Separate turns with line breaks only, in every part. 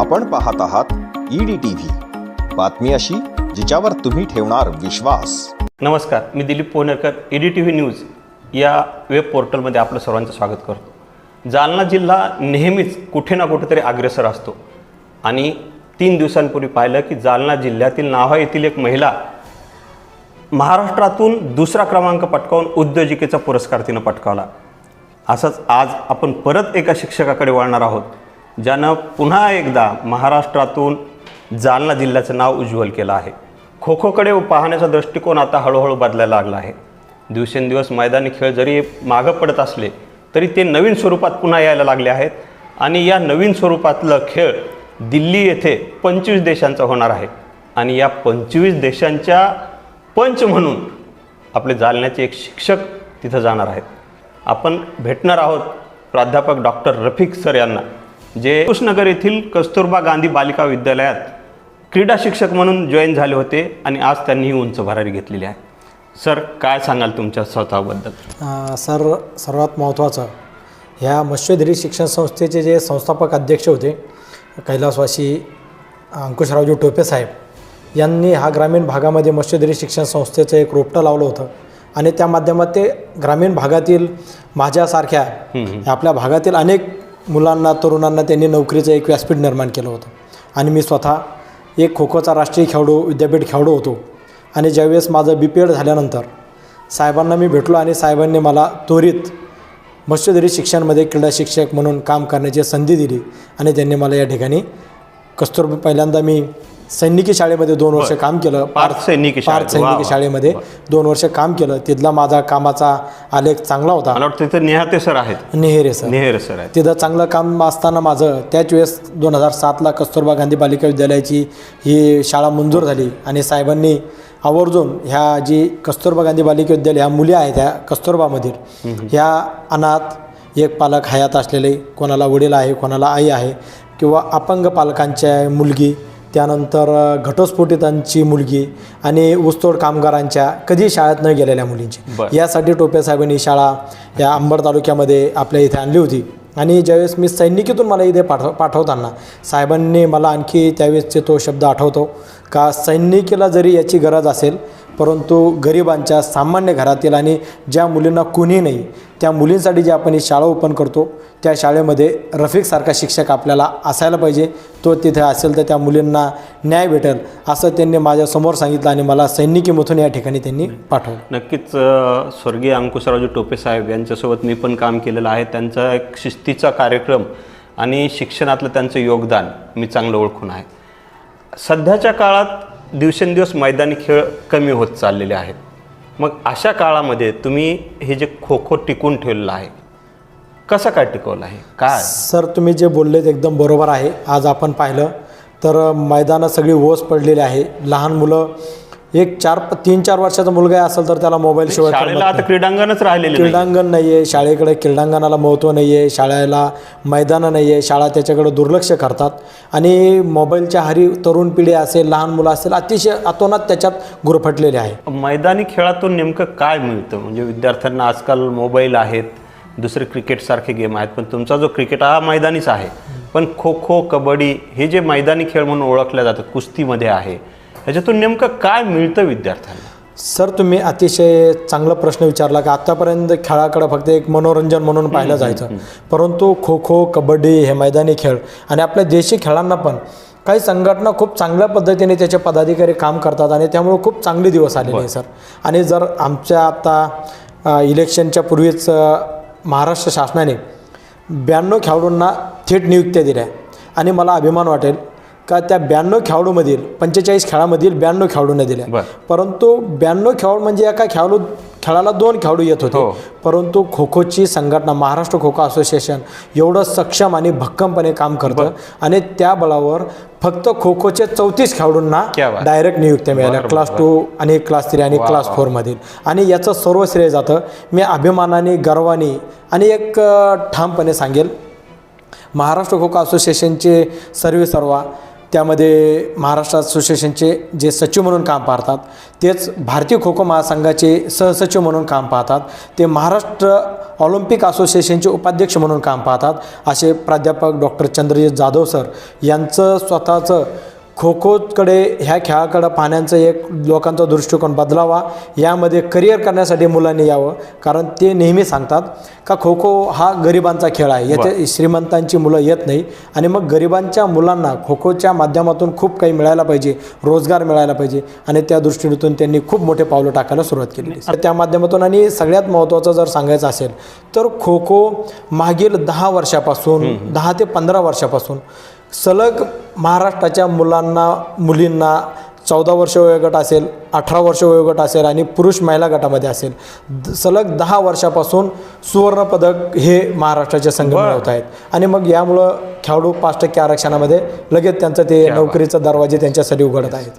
आपण पाहत आहात ईडी टीव्ही बातमी अशी जिच्यावर तुम्ही ठेवणार विश्वास.
नमस्कार मी Dilip Ponerkar ED TV news या वेब पोर्टलमध्ये आपलं सर्वांचं स्वागत करतो. जालना जिल्हा नेहमीच कुठे ना कुठेतरी अग्रेसर असतो. आणि तीन दिवसांपूर्वी पाहिलं की जालना जिल्ह्यातील नाव्हा येथील एक महिला महाराष्ट्रातून दुसरा क्रमांक पटकावून उद्योजिकेचा पुरस्कार तिनं पटकावला. असंच आज आपण परत एका शिक्षकाकडे वळणार आहोत. ज्यानं पुन्हा एकदा महाराष्ट्रातून जालना जिल्ह्याचं नाव उज्ज्वल केलं आहे. खो खोकडे पाहण्याचा दृष्टिकोन आता हळूहळू बदलायला लागला आहे. दिवसेंदिवस मैदानी खेळ जरी मागं पडत असले तरी ते नवीन स्वरूपात पुन्हा यायला लागले आहेत आणि या नवीन स्वरूपातलं खेळ दिल्ली येथे पंचवीस देशांचा होणार आहे. आणि या पंचवीस देशांच्या पंच म्हणून आपले जालन्याचे एक शिक्षक तिथं जाणार आहेत. आपण भेटणार आहोत प्राध्यापक डॉक्टर रफिक सर यांना. जे कृष्णनगर येथील कस्तुरबा गांधी बालिका विद्यालयात क्रीडा शिक्षक म्हणून जॉईन झाले होते आणि आज त्यांनी ही उंच भरारी घेतलेली आहे. सर काय सांगाल तुमच्या स्वतःबद्दल?
सर सर्वात महत्त्वाचं ह्या मत्स्यधरी शिक्षण संस्थेचे जे संस्थापक अध्यक्ष होते कैलासवासी अंकुशरावजी टोपे साहेब यांनी हा ग्रामीण भागामध्ये मत्स्यधरी शिक्षण संस्थेचं एक रोपटं लावलं होतं. आणि त्या माध्यमात ते ग्रामीण भागातील माझ्यासारख्या आपल्या भागातील अनेक मुलांना तरुणांना त्यांनी नोकरीचं एक व्यासपीठ निर्माण केलं होतं. आणि मी स्वतः एक खो खोचा राष्ट्रीय खेळाडू विद्यापीठ खेळाडू होतो. आणि ज्यावेळेस माझं बी पी एड झाल्यानंतर साहेबांना मी भेटलो आणि साहेबांनी मला त्वरित मत्स्यधरी शिक्षणमध्ये क्रीडा शिक्षक म्हणून काम करण्याची संधी दिली. आणि त्यांनी मला या ठिकाणी कस्तुरबा पहिल्यांदा मी सैनिकी शाळेमध्ये दोन वर्ष काम केलं.
पार्थ सैनिकी.
पार्थ सैनिकी. शाळेमध्ये दोन वर्ष काम केलं. तिथला माझा कामाचा आलेख चांगला होता.
मला वाटतं तिथं नेहाते सर आहेत.
नेहरे सर.
नेहर सर आहेत.
तिथं चांगलं काम असताना माझं त्याच वेळेस दोन हजार सातला कस्तुरबा गांधी बालिका विद्यालयाची ही शाळा मंजूर झाली. आणि साहेबांनी आवर्जून ह्या जी कस्तुरबा गांधी बालिका विद्यालय ह्या मुली आहेत ह्या कस्तुरबामधील ह्या अनाथ एक पालक हयात असलेले कोणाला वडील आहे कोणाला आई आहे किंवा अपंग पालकांच्या मुलगी त्यानंतर घटस्फोटितांची मुलगी आणि ऊसतोड कामगारांच्या कधी शाळेत न गेलेल्या मुलींची. यासाठी टोपे साहेबांनी शाळा या अंबड तालुक्यामध्ये आपल्या इथे आणली होती आणि ज्यावेळेस मी सैनिकीतून मला इथे पाठव पाठवताना साहेबांनी मला आणखी त्यावेळेसचे तो शब्द आठवतो का सैनिकीला जरी याची गरज असेल परंतु गरिबांच्या सामान्य घरातील आणि ज्या मुलींना कुणी नाही त्या मुलींसाठी जे आपण ही शाळा ओपन करतो त्या शाळेमध्ये रफिकसारखा शिक्षक आपल्याला असायला पाहिजे. तो तिथे असेल तर त्या मुलींना न्याय भेटेल असं त्यांनी माझ्यासमोर सांगितलं आणि मला सैनिकीमधून या ठिकाणी त्यांनी पाठवलं.
नक्कीच स्वर्गीय अंकुशरावजी टोपे साहेब यांच्यासोबत मी पण काम केलेलं आहे. त्यांचा एक शिस्तीचा कार्यक्रम आणि शिक्षणातलं त्यांचं योगदान मी चांगलं ओळखून आहे. सध्याच्या काळात दिवसेंदिवस मैदानी खेळ कमी होत चाललेले आहेत. मग अशा काळामध्ये तुम्ही हे जे खो खो टिकून ठेवलेलं आहे कसं काय टिकवलं आहे? काय?
सर तुम्ही जे बोललेत एकदम बरोबर आहे. आज आपण पाहिलं तर मैदानं सगळी ओस पडलेली आहे. लहान मुलं एक चार तीन चार वर्षाचा मुलगा असेल तर त्याला मोबाईल शिवाय
शाळेला आता क्रीडांगणच राहिलेले नाही
क्रीडांगण नाही आहे शाळेकडे क्रीडांगणाला महत्त्व नाही आहे शाळेला मैदानं नाही आहे शाळा त्याच्याकडे दुर्लक्ष करतात. आणि मोबाईलच्या हरी तरुण पिढी असेल लहान मुलं असेल अतिशय अतोनात त्याच्यात गुरफटलेले आहे.
मैदानी खेळातून नेमकं काय मिळतं? म्हणजे विद्यार्थ्यांना आजकाल मोबाईल आहेत दुसरे क्रिकेटसारखे गेम आहेत पण तुमचा जो क्रिकेट हा मैदानीच आहे. पण खो खो कबड्डी हे जे मैदानी खेळ म्हणून ओळखले जातात कुस्तीमध्ये आहे ह्याच्यातून नेमकं काय मिळतं विद्यार्थ्यांना?
सर तुम्ही अतिशय चांगला प्रश्न विचारला की? आतापर्यंत खेळाकडे फक्त एक मनोरंजन म्हणून पाहिलं जायचं. परंतु खो खो कबड्डी हे मैदानी खेळ आणि आपल्या देशी खेळांना पण काही संघटना खूप चांगल्या पद्धतीने त्याचे पदाधिकारी काम करतात आणि त्यामुळे खूप चांगले दिवस आलेले आहे सर. आणि जर आमच्या आता इलेक्शनच्या पूर्वीच महाराष्ट्र शासनाने ब्याण्णव खेळाडूंना थेट नियुक्त्या दिल्या. आणि मला अभिमान वाटेल का त्या ब्याण्णव खेळाडूमधील पंचेचाळीस खेळामधील ब्याण्णव खेळाडूंना दिल्या. परंतु ब्याण्णव खेळाडू म्हणजे एका खेळाडू खेळाला दोन खेळाडू येत होते.
हो.
परंतु खो खोची संघटना महाराष्ट्र खो खो असोसिएशन एवढं सक्षम आणि भक्कमपणे काम करतं आणि त्या बळावर फक्त खो खोचे चौतीस खेळाडूंना. डायरेक्ट नियुक्त्या मिळाल्या. क्लास टू आणि क्लास थ्री आणि क्लास फोरमधील आणि याचं सर्व श्रेय जातं. मी अभिमानाने गर्वाने आणि एक ठामपणे सांगेल महाराष्ट्र खो खो असोसिएशनचे सर्वे सर्वा त्यामध्ये महाराष्ट्र असोसिएशनचे जे सचिव म्हणून काम पाहतात तेच भारतीय खो खो महासंघाचे सहसचिव म्हणून काम पाहतात ते महाराष्ट्र ऑलिम्पिक असोसिएशनचे उपाध्यक्ष म्हणून काम पाहतात असे प्राध्यापक डॉक्टर चंद्रजित जाधव सर यांचं स्वतःचं खो खोकडे ह्या खेळाकडं पाहण्याचं एक लोकांचा दृष्टिकोन बदलावा यामध्ये करिअर करण्यासाठी मुलांनी यावं कारण ते नेहमी सांगतात का खो खो हा गरिबांचा खेळ आहे. याचे श्रीमंतांची मुलं येत नाही आणि मग गरिबांच्या मुलांना खो खोच्या माध्यमातून खूप काही मिळायला पाहिजे रोजगार मिळायला पाहिजे आणि त्या दृष्टीनेतून त्यांनी खूप मोठे पावलं टाकायला सुरुवात केली तर त्या माध्यमातून आणि सगळ्यात महत्त्वाचं जर सांगायचं असेल तर खो खो मागील दहा वर्षापासून दहा ते पंधरा वर्षापासून सलग महाराष्ट्राच्या मुलांना मुलींना चौदा वर्ष वयोगट असेल अठरा वर्ष वयोगट असेल आणि पुरुष महिला गटामध्ये असेल द- सलग दहा वर्षापासून सुवर्णपदक हे महाराष्ट्राचे संघ मिळवत आहेत. आणि मग यामुळं खेळाडू पाच टक्के आरक्षणामध्ये लगेच त्यांचं ते नोकरीचा दरवाजे त्यांच्यासाठी उघडत आहेत.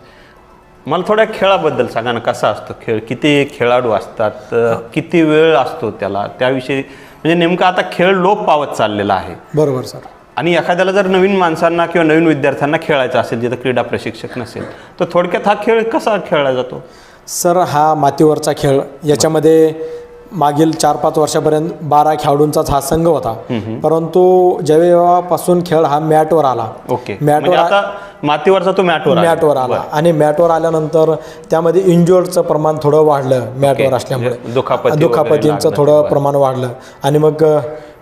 मला थोड्या खेळाबद्दल सांगा ना कसा असतो खेळ? किती खेळाडू असतात? अ, किती वेळ असतो त्याला? त्याविषयी म्हणजे नेमकं आता खेळ लोप पावत चाललेला आहे.
बरोबर सर.
आणि एखाद्याला जर नवीन माणसांना किंवा नवीन विद्यार्थ्यांना खेळायचं असेल जिथं क्रीडा प्रशिक्षक नसेल तर थोडक्यात हा खेळ कसा खेळला जातो?
सर हा मातीवरचा खेळ. याच्यामध्ये मागील चार पाच वर्षापर्यंत बारा खेळाडूंचाच हा संघ होता. परंतु जेव्हापासून खेळ हा मॅटवर आला.
ओके.
मॅटवर
म्हणजे आता मातीवरचा तो मॅटवर.
मॅटवर आला. आणि मॅटवर आल्यानंतर त्यामध्ये इंज्युअरचं प्रमाण थोडं वाढलं मॅटवर असल्यामुळे.
म्हणजे
दुखापतींचं. थोडं प्रमाण वाढलं. आणि मग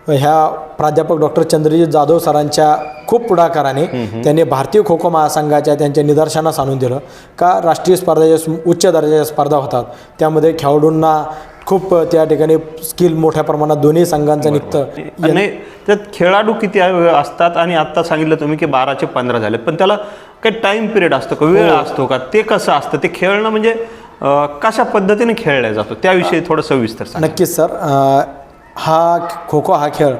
ह्या प्राध्यापक डॉक्टर चंद्रजित जाधव सरांच्या खूप पुढाकाराने त्यांनी भारतीय खो खो महासंघाच्या त्यांच्या निदर्शनास आणून दिलं. का राष्ट्रीय स्पर्धा ज्या उच्च दर्जाच्या स्पर्धा होतात. त्यामध्ये खेळाडूंना खूप त्या ठिकाणी स्किल मोठ्या प्रमाणात दोन्ही संघांचं निघतं.
आणि त्यात खेळाडू किती असतात? आणि आता सांगितलं तुम्ही की बाराचे पंधरा झाले. पण त्याला काही टाइम पिरियड असतो का? वेळ असतो का? ते कसं असतं? ते खेळणं म्हणजे कशा पद्धतीने खेळला जातो? त्याविषयी थोडं सविस्तर सांगा.
नक्कीच सर. हा खो खो हा खेळ.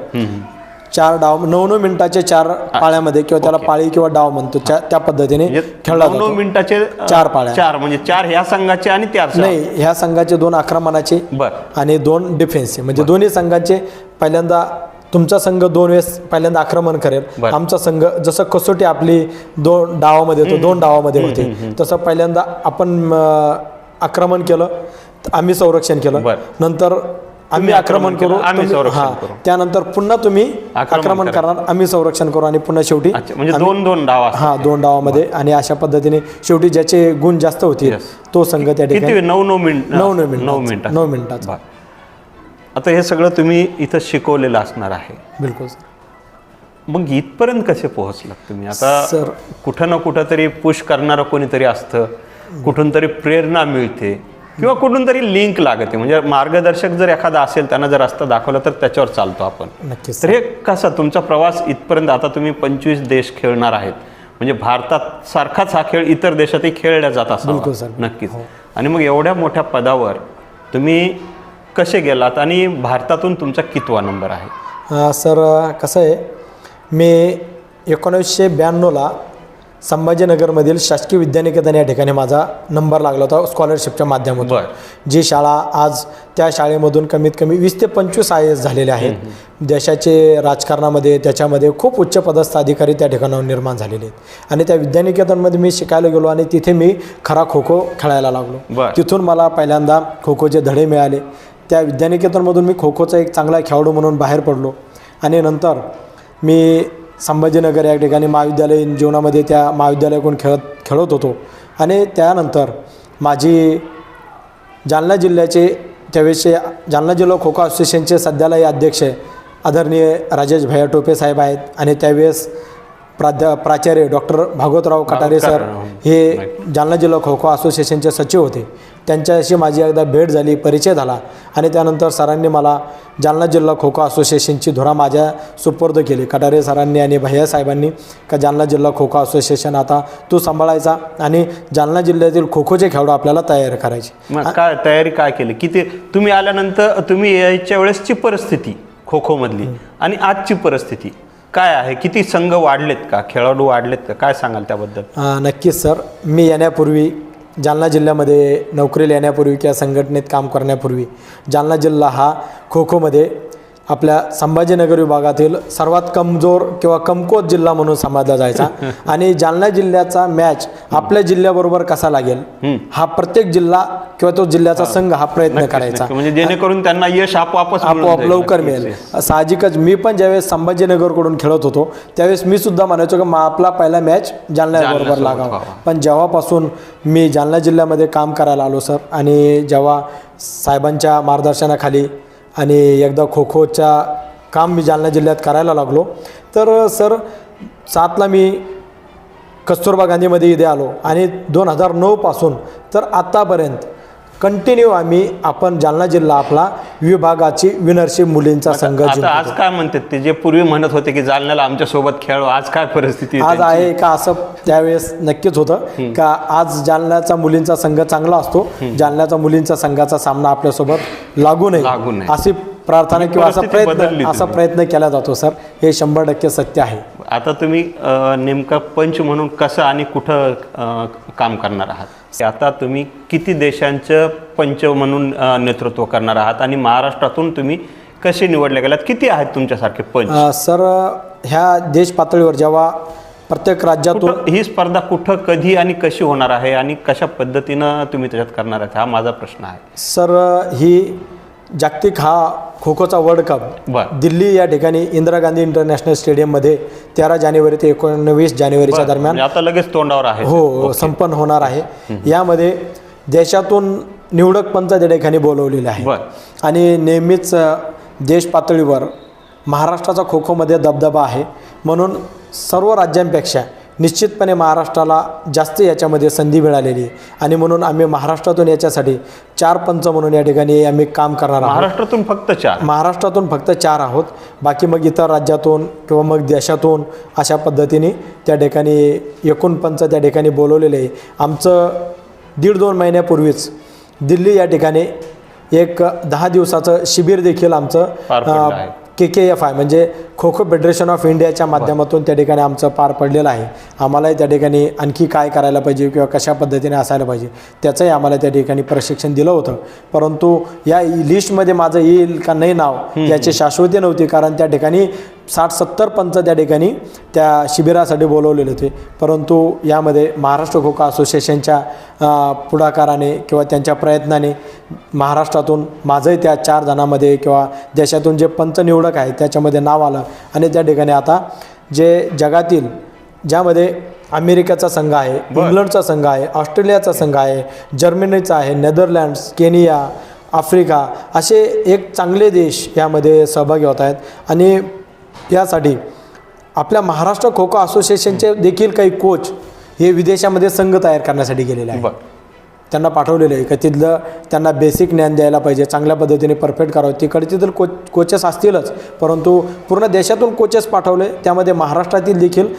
चार डाव नऊ नऊ मिनिटाचे चार पाळ्यामध्ये किंवा त्याला पाळी किंवा डाव म्हणतो त्या त्या पद्धतीने
म्हणजे
खेळला
नऊ मिनिटाचे
चार पाळ्या.
चार म्हणजे चार ह्या संघाचे आणि संघ.
नाही ह्या संघाचे दोन आक्रमणाचे आणि दोन डिफेन्सचे म्हणजे दोन्ही संघांचे पहिल्यांदा तुमचा संघ दोन वेळेस पहिल्यांदा आक्रमण करेल. आमचा संघ जसं कसोटी आपली दोन डावामध्ये होतो दोन डावामध्ये होते तसं पहिल्यांदा आपण आक्रमण केलं आम्ही संरक्षण केलं. नंतर आम्ही आक्रमण करू
आम्ही संरक्षण. करू.
त्यानंतर पुन्हा तुम्ही
आक्रमण
आक्रमण
करा.
करणार आम्ही संरक्षण करू आणि पुन्हा शेवटी
म्हणजे दोन दोन डाव
हा दोन डावामध्ये आणि अशा पद्धतीने शेवटी ज्याचे गुण जास्त होतील. तो संघ त्या ठिकाणी?
नऊ नऊ मिनिट
नऊ नऊ मिनिट
नऊ मिनिटात
नऊ मिनिटाचा
आता हे सगळं तुम्ही इथं शिकवलेलं असणार आहे
बिलकुल
मग इथपर्यंत कसे पोहोचलात तुम्ही आता
सर
कुठं ना कुठं तरी पुश करणारं कोणीतरी असतं कुठून तरी प्रेरणा मिळते किंवा कुठून तरी लिंक लागते. म्हणजे मार्गदर्शक जर एखादा असेल त्यांना जर रस्ता दाखवला तर त्याच्यावर चालतो आपण.
नक्कीच.
तर हे कसा तुमचा प्रवास इथपर्यंत आता तुम्ही पंचवीस देश खेळणार आहेत. म्हणजे भारतात सारखाच हा खेळ इतर देशातही खेळला जात
बिलकुल
असा
सर.
नक्कीच. आणि मग एवढ्या मोठ्या पदावर तुम्ही कसे गेलात? आणि भारतातून तुमचा कितवा नंबर आहे?
अ, सर कसं आहे मी एकोणीसशे ब्याण्णवला संभाजीनगरमधील शासकीय विद्यानिकेतन या ठिकाणी माझा नंबर लागला होता स्कॉलरशिपच्या माध्यमातून. जी शाळा आज त्या शाळेमधून कमीत कमी वीस ते पंचवीस आय एस झालेले आहेत. देशाचे राजकारणामध्ये त्याच्यामध्ये खूप उच्च पदस्थ अधिकारी त्या ठिकाणावर निर्माण झालेले आहेत. आणि त्या विद्यानिकेतनमध्ये मी शिकायला गेलो आणि तिथे मी खरा खो खो खेळायला लागलो. तिथून मला पहिल्यांदा खो खोचे धडे मिळाले. त्या विद्यानिकेतनमधून मी खो खोचा एक चांगला खेळाडू म्हणून बाहेर पडलो. आणि नंतर मी संभाजीनगर या ठिकाणी महाविद्यालयीन जीवनामध्ये त्या महाविद्यालयाकडून खेळत खेळत होतो. आणि त्यानंतर माझी जालना जिल्ह्याचे त्यावेळेसचे जालना जिल्हा खो खो असोसिएशनचे सध्यालाही अध्यक्ष आदरणीय राजेश भैया टोपे साहेब आहेत. आणि त्यावेळेस प्राध्या प्राचार्य डॉक्टर भागवतराव कटारे सर हे. जालना जिल्हा खो खो असोसिएशनचे सचिव होते. त्यांच्याशी माझी एकदा भेट झाली परिचय झाला आणि त्यानंतर सरांनी मला जालना जिल्हा खो खो असोसिएशनची धुरा माझ्या सुपूर्द केली. कटारे सरांनी आणि भैया साहेबांनी का जालना जिल्हा खो खो असोसिएशन आता तू सांभाळायचा आणि जालना जिल्ह्यातील खो खोचे खेळाडू आपल्याला तयार करायचे.
काय तयारी काय केली? किती तुम्ही आल्यानंतर तुम्ही यायच्या वेळेसची परिस्थिती खो खो मधली आणि आजची परिस्थिती? काय आहे? किती संघ वाढलेत का? खेळाडू वाढलेत का? काय सांगाल त्याबद्दल?
नक्कीच सर. मी येण्यापूर्वी जालना जिल्ह्यामध्ये नोकरीला येण्यापूर्वी किंवा संघटनेत काम करण्यापूर्वी जालना जिल्हा हा खो खोमध्ये आपल्या संभाजीनगर विभागातील सर्वात कमजोर किंवा कमकुवत जिल्हा म्हणून समजला जायचा. आणि जालना जिल्ह्याचा मॅच आपल्या जिल्ह्याबरोबर कसा लागेल? हा प्रत्येक जिल्हा किंवा तो जिल्ह्याचा संघ हा प्रयत्न करायचा.
म्हणजे जेणेकरून त्यांना यश आपोआपच
आपोआप. लवकर. मिळेल. साहजिकच मी पण ज्यावेळेस संभाजीनगरकडून खेळत होतो त्यावेळेस मी सुद्धा म्हणायचो की आपला पहिला मॅच जालन्याबरोबर लागावा. पण जेव्हापासून मी जालना जिल्ह्यामध्ये काम करायला आलो सर आणि जेव्हा साहेबांच्या मार्गदर्शनाखाली आणि एकदा खो खोच्या काम मी जालना जिल्ह्यात करायला लागलो. तर सर सातला मी कस्तुरबा गांधीमध्ये इथे आलो आणि दोन हजार नऊपासून तर आत्तापर्यंत कंटिन्यू आम्ही आपण जालना जिल्हा आपला विभागाची विनरशिप मुलींचा संघ
आता
जिंकतो.
आज काय म्हणतात ते? जे पूर्वी म्हणत होते की जालन्याला आमच्यासोबत खेळू आज काय परिस्थिती
आज
त्यांची?
आहे का असं त्यावेळेस नक्कीच होतं. का आज जालन्याचा मुलींचा संघ चांगला असतो. जालन्याचा मुलींचा संघाचा सामना आपल्यासोबत लागू नये.
लागू नये.
अशी प्रार्थना किंवा असा
परिस्थिती बदलली
प्रयत्न असा
तुम्ही.
प्रयत्न केला जातो सर. हे शंभर टक्के सत्य आहे.
आता तुम्ही अ, नेमका पंच म्हणून कसं आणि कुठं अ, काम करणार आहात? आता तुम्ही किती देशांचं पंच म्हणून नेतृत्व करणार आहात आणि महाराष्ट्रातून तुम्ही कसे निवडले गेलात? किती आहेत तुमच्यासारखे पंच?
सर ह्या देश पातळीवर जेव्हा प्रत्येक राज्यातून
ही स्पर्धा कुठं कधी आणि कशी होणार आहे आणि कशा पद्धतीनं तुम्ही त्याच्यात करणार आहात? हा माझा प्रश्न आहे.
सर ही जागतिक हा खो खोचा वर्ल्ड कप. दिल्ली या ठिकाणी इंदिरा गांधी इंटरनॅशनल स्टेडियममध्ये तेरा जानेवारी ते एकोणवीस जानेवारीच्या दरम्यान
म्हणजे आता लगेच तोंडावर आहे.
हो संपन्न होणार आहे. यामध्ये देशातून निवडक पंच त्या ठिकाणी बोलवलेले आहे आणि नेहमीच देश पातळीवर महाराष्ट्राचा खो खोमध्ये दबदबा आहे. म्हणून सर्व राज्यांपेक्षा निश्चितपणे महाराष्ट्राला जास्त याच्यामध्ये संधी मिळालेली आहे. आणि म्हणून आम्ही महाराष्ट्रातून याच्यासाठी चार पंच म्हणून या ठिकाणी आम्ही काम करणार आहोत.
महाराष्ट्रातून फक्त चार?
महाराष्ट्रातून फक्त चार आहोत. बाकी मग इतर राज्यातून किंवा मग देशातून अशा पद्धतीने त्या ठिकाणी एकूण पंच त्या ठिकाणी बोलवलेले आहे. आमचं दीड दोन महिन्यापूर्वीच दिल्ली या ठिकाणी एक दहा दिवसाचं शिबिर देखील आमचं. के के एफ आय म्हणजे खो खो फेडरेशन ऑफ इंडियाच्या माध्यमातून त्या ठिकाणी आमचं पार पडलेलं आहे. आम्हालाही त्या ठिकाणी आणखी काय करायला पाहिजे किंवा कशा पद्धतीने असायला पाहिजे त्याचंही आम्हाला त्या ठिकाणी प्रशिक्षण दिलं होतं. परंतु या लिस्टमध्ये माझं येईल का नाही नाव याची शाश्वती नव्हती कारण त्या ठिकाणी साठ सत्तर पंच त्या ठिकाणी त्या शिबिरासाठी बोलवलेले होते. परंतु यामध्ये महाराष्ट्र खो खो असोसिएशनच्या पुढाकाराने किंवा त्यांच्या प्रयत्नाने महाराष्ट्रातून माझंही त्या चार जणांमध्ये किंवा देशातून जे पंच निवडक आहेत त्याच्यामध्ये नाव आलं. आणि त्या ठिकाणी आता जे जगातील ज्यामध्ये अमेरिकेचा संघ आहे इंग्लंडचा संघ आहे ऑस्ट्रेलियाचा संघ आहे जर्मनीचा आहे नेदरलँड्स केनिया आफ्रिका असे एक चांगले देश यामध्ये सहभागी होत आहेत. आणि यासाठी आपल्या महाराष्ट्र खो खो असोसिएशनचे देखील काही कोच हे विदेशामध्ये संघ तयार करण्यासाठी गेलेले आहेत.
बर.
त्यांना पाठवलेलं आहे का तिथलं त्यांना बेसिक ज्ञान द्यायला पाहिजे चांगल्या पद्धतीने परफेक्ट करावं. तिकडचे तर कोच कोचेस असतीलच परंतु पूर्ण देशातून कोचेस पाठवले. त्यामध्ये महाराष्ट्रातील देखील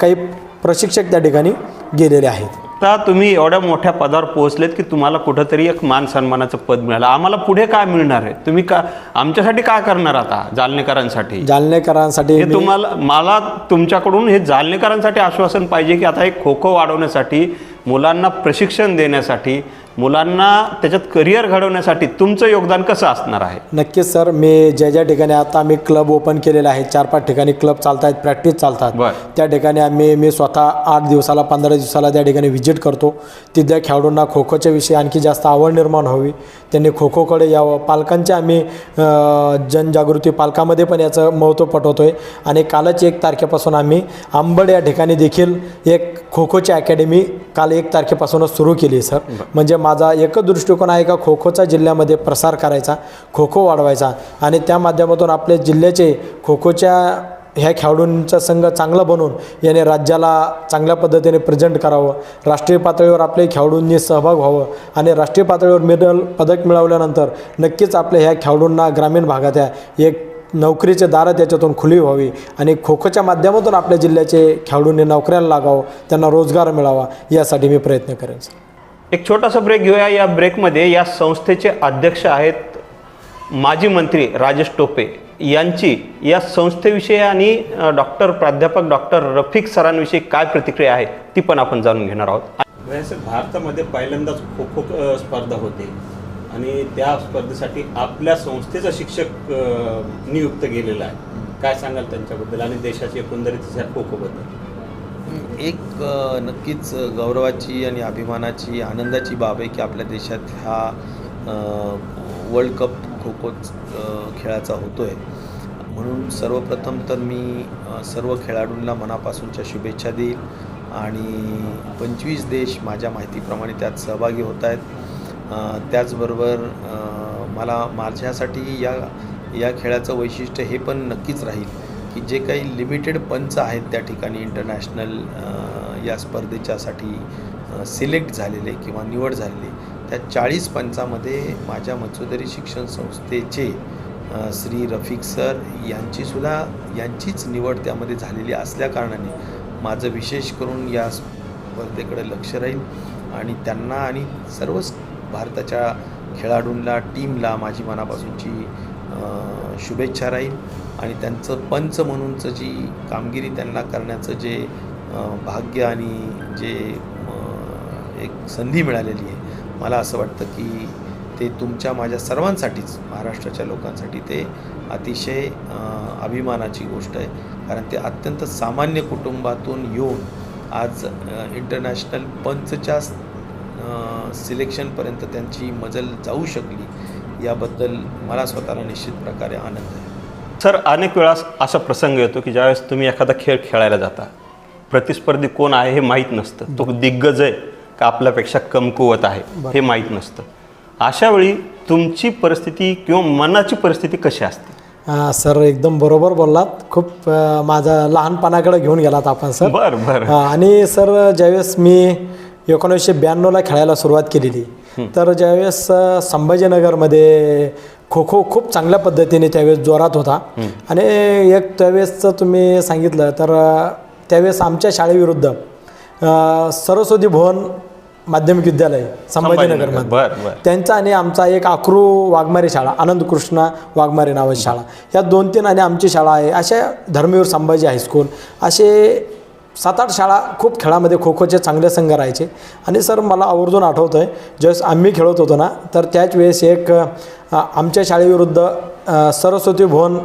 काही प्रशिक्षक त्या ठिकाणी गेलेले आहेत.
आता तुम्ही एवढ्या मोठ्या पदावर पोहोचलेत की तुम्हाला कुठंतरी एक मान सन्मानाचं पद मिळालं. आम्हाला पुढे काय मिळणार आहे? तुम्ही का आमच्यासाठी काय करणार आता जालनेकरांसाठी?
जालनेकरांसाठी
हे तुम्हाला मला तुमच्याकडून हे जालनेकरांसाठी आश्वासन पाहिजे की आता हे खो खो वाढवण्यासाठी मुलांना प्रशिक्षण देण्यासाठी मुलांना त्याच्यात करिअर घडवण्यासाठी तुमचं योगदान कसं असणार आहे?
नक्कीच सर. मी ज्या ज्या ठिकाणी आता आम्ही क्लब ओपन केलेला आहे चार पाच ठिकाणी क्लब चालत आहेत प्रॅक्टिस चालतात. त्या ठिकाणी आम्ही मी स्वतः आठ दिवसाला पंधरा दिवसाला त्या ठिकाणी व्हिजिट करतो. तिथल्या खेळाडूंना खो खोच्या विषयी आणखी जास्त आवड निर्माण व्हावी. त्यांनी खो खोकडे यावं. पालकांचे आम्ही जनजागृती पालकामध्ये पण याचं महत्त्व पटवतो आहे आणि कालच एक तारखेपासून आम्ही आंबड या ठिकाणी देखील एक खो खोची अकॅडमी काल एक तारखेपासूनच सुरू केली आहे सर. म्हणजे माझा एकच दृष्टिकोन आहे का खो खोचा जिल्ह्यामध्ये प्रसार करायचा खो खो वाढवायचा आणि त्या माध्यमातून आपल्या जिल्ह्याचे खो खोच्या ह्या खेळाडूंचा संघ चांगला बनवून याने राज्याला चांगल्या पद्धतीने प्रेझेंट करावं राष्ट्रीय पातळीवर आपल्या खेळाडूंनी सहभाग व्हावं आणि राष्ट्रीय पातळीवर मेडल पदक मिळवल्यानंतर नक्कीच आपल्या ह्या खेळाडूंना ग्रामीण भागात या एक नोकरीचे दारं त्याच्यातून खुली व्हावी आणि खो खोच्या माध्यमातून आपल्या जिल्ह्याचे खेळाडूंनी नोकऱ्याला लागावं त्यांना रोजगार मिळावा यासाठी मी प्रयत्न करेन सर.
एक छोटासा ब्रेक घेऊया. या ब्रेकमध्ये या संस्थेचे अध्यक्ष आहेत माजी मंत्री राजेश टोपे. यांची या संस्थेविषयी आणि डॉक्टर प्राध्यापक डॉक्टर रफिक सरांविषयी काय प्रतिक्रिया आहे ती पण आपण जाणून घेणार आहोत. म्हणजे भारतामध्ये पहिल्यांदाच खो खो स्पर्धा होते. आणि त्या स्पर्धेसाठी आपल्या संस्थेचा शिक्षक नियुक्त केलेला आहे. काय सांगाल त्यांच्याबद्दल? आणि देशाची एकंदरीत खो खोबद्दल
एक नक्कीच गौरवाची आणि अभिमानाची आनंदाची बाब आहे की आपल्या देशात हा वर्ल्ड कप खो खो खेळाचा होतो आहे म्हणून सर्वप्रथम तर मी सर्व खेळाडूंना मनापासूनच्या शुभेच्छा देईल आणि पंचवीस देश माझ्या माहितीप्रमाणे त्यात सहभागी होत आहेत. त्याचबरोबर मला माझ्यासाठी या या खेळाचं वैशिष्ट्य हे पण नक्कीच राहील. की जे काही लिमिटेड पंच आहेत त्या ठिकाणी इंटरनॅशनल या स्पर्धेच्यासाठी सिलेक्ट झालेले किंवा निवड झालेले त्या चाळीस पंचामध्ये माझ्या मत्स्योदरी शिक्षण संस्थेचे श्री रफिक सर यांचीसुद्धा यांचीच निवड त्यामध्ये झालेली असल्याकारणाने माझं विशेष करून या स्पर्धेकडे लक्ष राहील. आणि त्यांना आणि सर्वच भारताच्या खेळाडूंना टीमला माझी मनापासूनची शुभेच्छा राहील. आणि त्यांचं पंच म्हणूनचं जी कामगिरी त्यांना करण्याचं जे भाग्य आणि जे एक संधी मिळालेली आहे मला असं वाटतं की ते तुमच्या माझ्या सर्वांसाठीच महाराष्ट्राच्या लोकांसाठी ते अतिशय अभिमानाची गोष्ट आहे. कारण ते अत्यंत सामान्य कुटुंबातून येऊन आज इंटरनॅशनल पंचच्या सिलेक्शनपर्यंत त्यांची मजल जाऊ शकली याबद्दल मला स्वतःला निश्चित प्रकारे आनंद आहे.
सर अनेक वेळा असा प्रसंग येतो की ज्यावेळेस तुम्ही एखादा खेळ खेळायला जाता प्रतिस्पर्धी कोण आहे हे माहीत नसतं. तो दिग्गज आहे का आपल्यापेक्षा कमकुवत आहे हे माहीत नसतं. अशा वेळी तुमची परिस्थिती किंवा मनाची परिस्थिती कशी असते?
सर एकदम बरोबर बोललात. खूप माझा लहानपणाकडे घेऊन गेलात आपण सर.
बर बर.
आणि सर ज्यावेळेस मी एकोणीसशे ब्याण्णवला खेळायला सुरुवात केलेली तर ज्यावेळेस संभाजीनगरमध्ये खो खो खूप चांगल्या पद्धतीने त्यावेळेस जोरात होता. आणि एक त्यावेळेसचं तुम्ही सांगितलं तर त्यावेळेस आमच्या शाळेविरुद्ध सरस्वती भुवन माध्यमिक विद्यालय संभाजीनगरमध्ये त्यांचा आणि आमचा एक अक्रू वाघमारे शाळा आनंद कृष्णा वाघमारे नावाची शाळा. या दोन तीन आणि आमची शाळा आहे. अशा धर्मवीर संभाजी हायस्कूल असे सात आठ शाळा खूप खेळामध्ये खो खोचे चांगले संघ राहायचे. आणि सर मला आवर्जून आठवतं आहे ज्यावेळेस आम्ही खेळत होतो ना तर त्याच वेळेस एक आमच्या शाळेविरुद्ध सरस्वती भुवन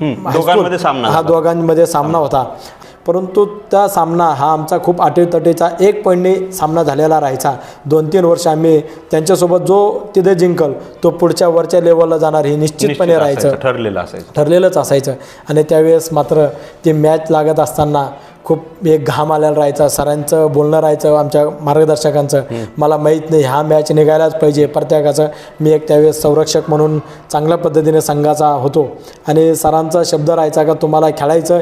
हायस्कूल.
दोघांमध्ये सामना
हा. दोघांमध्ये सामना होता. परंतु त्या सामना हा आमचा खूप आटीतटीचा एक पॉईंटने सामना झालेला राहायचा. दोन तीन वर्ष आम्ही त्यांच्यासोबत जो तिथे जिंकल तो पुढच्या वरच्या लेवलला जाणार हे निश्चितपणे
निश्चित
राहायचं.
ठरलेलं असायचं.
ठरलेलंच असायचं. आणि त्यावेळेस मात्र ती मॅच लागत असताना खूप एक घाम आलेला राहायचा सरांचं बोलणं राहायचं आमच्या मार्गदर्शकांचं. मला माहीत नाही हा मॅच निघायलाच पाहिजे. प्रत्येकाचं मी एक त्यावेळेस संरक्षक म्हणून चांगल्या पद्धतीने संघाचा होतो. आणि सरांचा शब्द राहायचा का तुम्हाला खेळायचं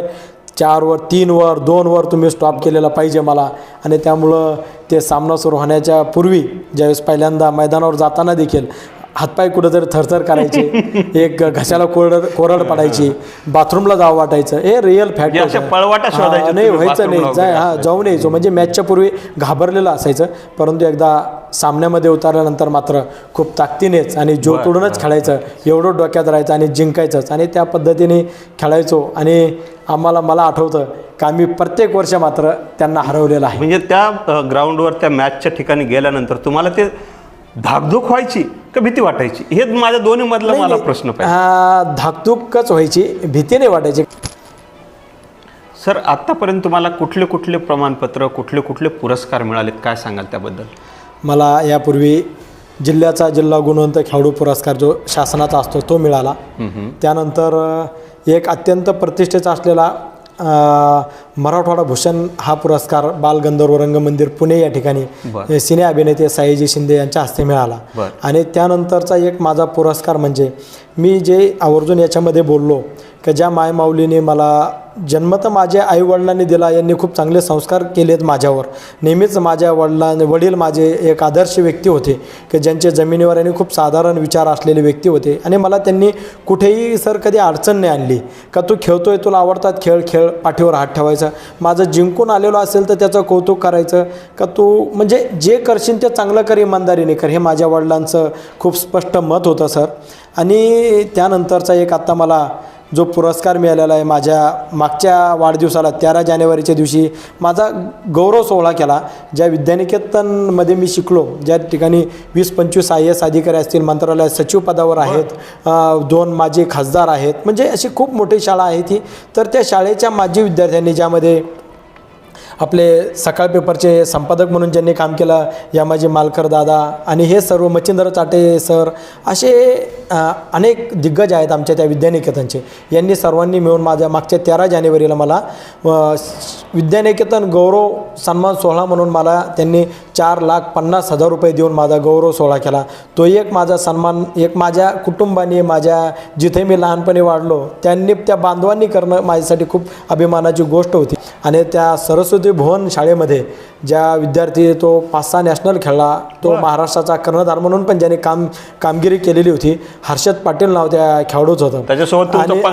चारवर तीनवर दोनवर तुम्ही स्टॉप केलेला पाहिजे मला. आणि त्यामुळं ते सामना सुरू होण्याच्या पूर्वी ज्यावेळेस पहिल्यांदा मैदानावर जाताना देखील हातपाय कुठंतरी थरथर करायचे एक घशाला कोरड कोरड पडायची बाथरूमला जावं वाटायचं हे रिअल फॅक्ट नाही व्हायचं नाही जाय हा. जाऊन यायचो. म्हणजे मॅचच्या पूर्वी घाबरलेलं असायचं परंतु एकदा सामन्यामध्ये उतरल्यानंतर मात्र खूप ताकदीनेच आणि जो तोडूनच खेळायचं एवढं डोक्यात राहायचं आणि जिंकायचंच. आणि त्या पद्धतीने खेळायचो आणि आम्हाला मला आठवतं का आम्ही प्रत्येक वर्ष मात्र त्यांना हरवलेलं आहे.
म्हणजे त्या ग्राउंडवर त्या मॅचच्या ठिकाणी गेल्यानंतर तुम्हाला ते धाकधूक व्हायची का भीती वाटायची? हे माझ्या दोन्ही मधला मला प्रश्न पाहिजे.
धाकधूकच व्हायची भीती नाही वाटायची.
सर आत्तापर्यंत तुम्हाला कुठले कुठले प्रमाणपत्र कुठले कुठले पुरस्कार मिळालेत? काय सांगाल त्याबद्दल?
मला यापूर्वी जिल्ह्याचा जिल्हा गुणवंत खेळाडू पुरस्कार जो शासनाचा असतो तो मिळाला. त्यानंतर एक अत्यंत प्रतिष्ठेचा असलेला मराठवाडा भूषण हा पुरस्कार बालगंधर्व रंगमंदिर पुणे या ठिकाणी. सिने अभिनेते साईजी शिंदे यांच्या हस्ते मिळाला. आणि त्यानंतरचा एक माझा पुरस्कार म्हणजे मी जे आवर्जून याच्यामध्ये बोललो की ज्या मायमाऊलीने मला जन्मत माझ्या आईवडिलांनी दिला यांनी खूप चांगले संस्कार केलेत माझ्यावर. नेहमीच माझ्या वडिलां वडील माझे एक आदर्श व्यक्ती होते की ज्यांचे जमिनीवर आणि खूप साधारण विचार असलेले व्यक्ती होते. आणि मला त्यांनी कुठेही सर कधी अडचण नाही आणली का तू खेळतो आहे तुला आवडतात खेळ खेळ पाठीवर हात ठेवायचा. माझं जिंकून आलेलो असेल तर त्याचं कौतुक करायचं का तू म्हणजे जे करशील ते चांगलं कर इमानदारीने कर हे माझ्या वडिलांचं खूप स्पष्ट मत होतं सर. आणि त्यानंतरचा एक आत्ता मला जो पुरस्कार मिळालेला आहे माझ्या मागच्या वाढदिवसाला तेरा जानेवारीच्या दिवशी माझा गौरव सोहळा केला ज्या विद्यानिकेतनमध्ये मी शिकलो ज्या ठिकाणी वीस पंचवीस आय एस अधिकारी असतील मंत्रालयात सचिव पदावर आहेत दोन माझे खासदार आहेत म्हणजे अशी खूप मोठी शाळा आहे ती. तर त्या शाळेच्या माजी विद्यार्थ्यांनी ज्यामध्ये आपले सकाळ पेपरचे संपादक म्हणून ज्यांनी काम केलं यामाजी मालकर दादा आणि हे सर्व मच्छिंद्र चाटे सर असे अनेक दिग्गज आहेत आमच्या त्या विद्यानिकेतनचे. यांनी सर्वांनी मिळून माझ्या मागच्या तेरा जानेवारीला मला विद्यानिकेतन गौरव सन्मान सोहळा म्हणून मला त्यांनी चार लाख पन्नास हजार रुपये देऊन माझा गौरव सोहळा केला. तो एक माझा सन्मान एक माझ्या कुटुंबाने माझ्या जिथे मी लहानपणी वाढलो त्यांनी त्या बांधवांनी करणं माझ्यासाठी खूप अभिमानाची गोष्ट होती. आणि त्या सरस्वती भुवन शाळेमध्ये ज्या विद्यार्थी तो पाच सहा नॅशनल खेळला तो महाराष्ट्राचा कर्णधार म्हणून पण ज्याने काम कामगिरी केलेली होती हर्षद पाटील नाव त्या खेळाडूच होतं.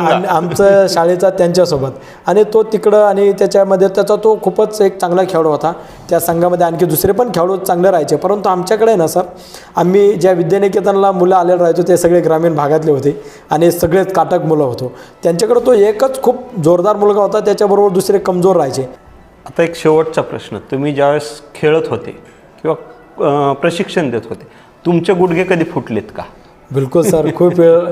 आणि आमचं शाळेचा त्यांच्यासोबत. आणि तो तिकडं आणि त्याच्यामध्ये त्याचा तो खूपच एक चांगला खेळाडू होता. त्या संघामध्ये आणखी दुसरे पण खेळाडू चांगले राहायचे. परंतु आमच्याकडे ना सर आम्ही ज्या विद्यानिकेतनला मुलं आलेले राहायचो ते सगळे ग्रामीण भागातले होते आणि सगळेच काटक मुलं होतो. त्यांच्याकडे तो एकच खूप जोरदार मुलगा होता त्याच्याबरोबर दुसरे कमजोर राहायचे.
आता एक शेवटचा प्रश्न. तुम्ही ज्यावेळेस खेळत होते किंवा प्रशिक्षण देत होते तुमचे गुडघे कधी फुटलेत का?
बिलकुल सर खूप वेळ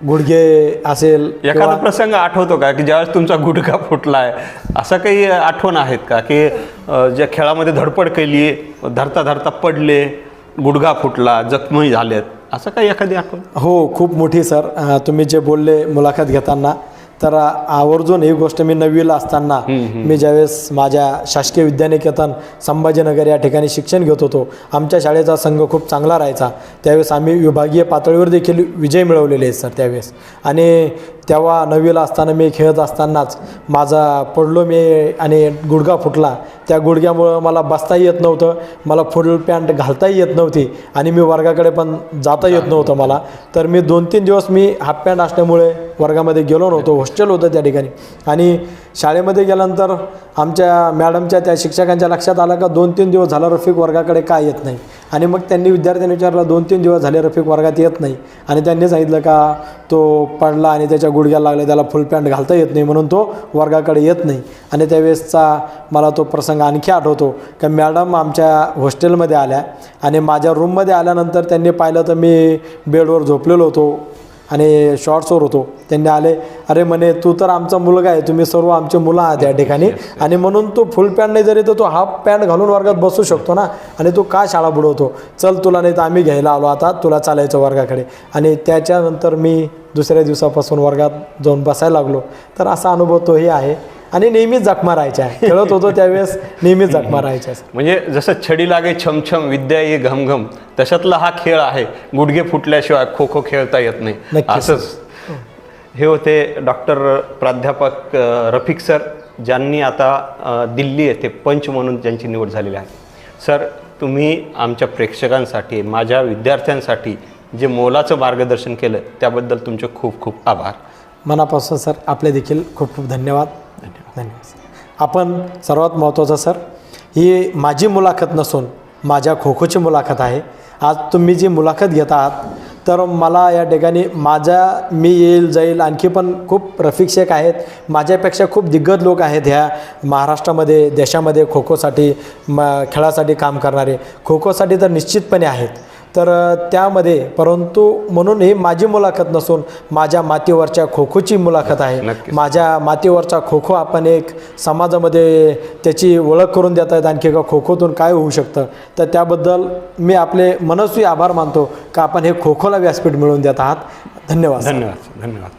गुडघे असेल
एखादा प्रसंग आठवतो का की ज्यावेळेस तुमचा गुडघा फुटला आहे असा काही आठवण आहेत का की ज्या खेळामध्ये धडपड केली धरता धरता पडले गुडघा फुटला जखमी झालेत असं काही एखादी आठवण?
हो खूप मोठी सर. तुम्ही जे बोलले मुलाखत घेताना तर आवर्जून ही गोष्ट मी नववीला असताना मी ज्यावेळेस माझ्या शासकीय विद्यानिकेतन संभाजीनगर या ठिकाणी शिक्षण घेत होतो आमच्या शाळेचा संघ खूप चांगला राहायचा. त्यावेळेस आम्ही विभागीय पातळीवर देखील विजय मिळवलेले आहेत सर त्यावेळेस. आणि तेव्हा नववीला असताना मी खेळत असतानाच माझा पडलो मी आणि गुडघा फुटला. त्या गुडघ्यामुळं मला बसताही येत नव्हतं मला फुल पॅन्ट घालताही येत नव्हती आणि मी वर्गाकडे पण जाता येत नव्हतं मला. तर मी दोन तीन दिवस मी हाफ पॅन्ट असल्यामुळे वर्गामध्ये गेलो नव्हतो हॉस्टेल होतं त्या ठिकाणी. आणि शाळेमध्ये गेल्यानंतर आमच्या मॅडमच्या त्या शिक्षकांच्या लक्षात आलं का दोन तीन दिवस झाला रफिक वर्गाकडे काय येत नाही. आणि मग त्यांनी विद्यार्थ्यांनी विचारलं दोन तीन दिवस झाले रफिक वर्गात येत नाही. आणि त्यांनी सांगितलं का तो पडला आणि त्याच्या गुडघ्याला लागले त्याला फुल पॅन्ट घालता येत नाही म्हणून तो वर्गाकडे येत नाही. आणि त्यावेळेसचा मला तो प्रसंग आणखी आठवतो का मॅडम आमच्या हॉस्टेलमध्ये आल्या आणि माझ्या रूममध्ये आल्यानंतर त्यांनी पाहिलं तर मी बेडवर झोपलेलो होतो. आणि शॉर्ट्सवर होतो. त्यांनी आले अरे म्हणे तू तर आमचा मुलगा आहे. तुम्ही सर्व आमचे मुलं आहात या ठिकाणी. आणि म्हणून तो फुल पॅन्ट नाही जरी तर तो हाफ पॅन्ट घालून वर्गात बसू शकतो ना. आणि तो का शाळा बुडवतो? चल तुला नाही तर आम्ही घ्यायला आलो आता. तुला चालायचं वर्गाकडे. आणि त्याच्यानंतर मी दुसऱ्या दिवसापासून वर्गात जाऊन बसायला लागलो. तर असा अनुभव तोही आहे. आणि नेहमीच जखमा राहायच्या. खेळत होतो त्यावेळेस नेहमीच जखमा राहायच्या.
म्हणजे जसं छडी लागे छमछम विद्या ये घमघम तशातला हा खेळ आहे. गुडघे फुटल्याशिवाय खो खो खेळता येत नाही. असंच. हे होते डॉक्टर प्राध्यापक रफिक सर ज्यांनी आता दिल्ली येथे पंच म्हणून ज्यांची निवड झालेली आहे. सर तुम्ही आमच्या प्रेक्षकांसाठी माझ्या विद्यार्थ्यांसाठी जे मोलाचं मार्गदर्शन केलं त्याबद्दल तुमचे खूप खूप आभार.
मनापासून सर आपले देखील खूप खूप धन्यवाद. धन्यवाद आपण सर्वात महत्त्वाचं सर ही माझी मुलाखत नसून माझ्या खो खोची मुलाखत आहे. आज तुम्ही जी मुलाखत घेत आहात तर मला या ठिकाणी माझ्या मी येईल जाईल आणखी पण खूप रफिक शेख आहेत. माझ्यापेक्षा खूप दिग्गज लोक आहेत ह्या महाराष्ट्रामध्ये देशामध्ये खो खोसाठी म खेळासाठी काम करणारे. खो खोसाठी तर निश्चितपणे आहेत. तर त्यामध्ये परंतु म्हणून ही माझी मुलाखत नसून माझ्या मातीवरच्या खो खोची मुलाखत आहे. माझ्या मातीवरचा खो खो आपण एक समाजामध्ये त्याची ओळख करून देत आहेत आणखी का खो खोतून काय होऊ शकतं तर त्याबद्दल मी आपले मनस्वी आभार मानतो का आपण हे खो खोला व्यासपीठ मिळवून देत आहात धन्यवाद.
धन्यवाद धन्यवाद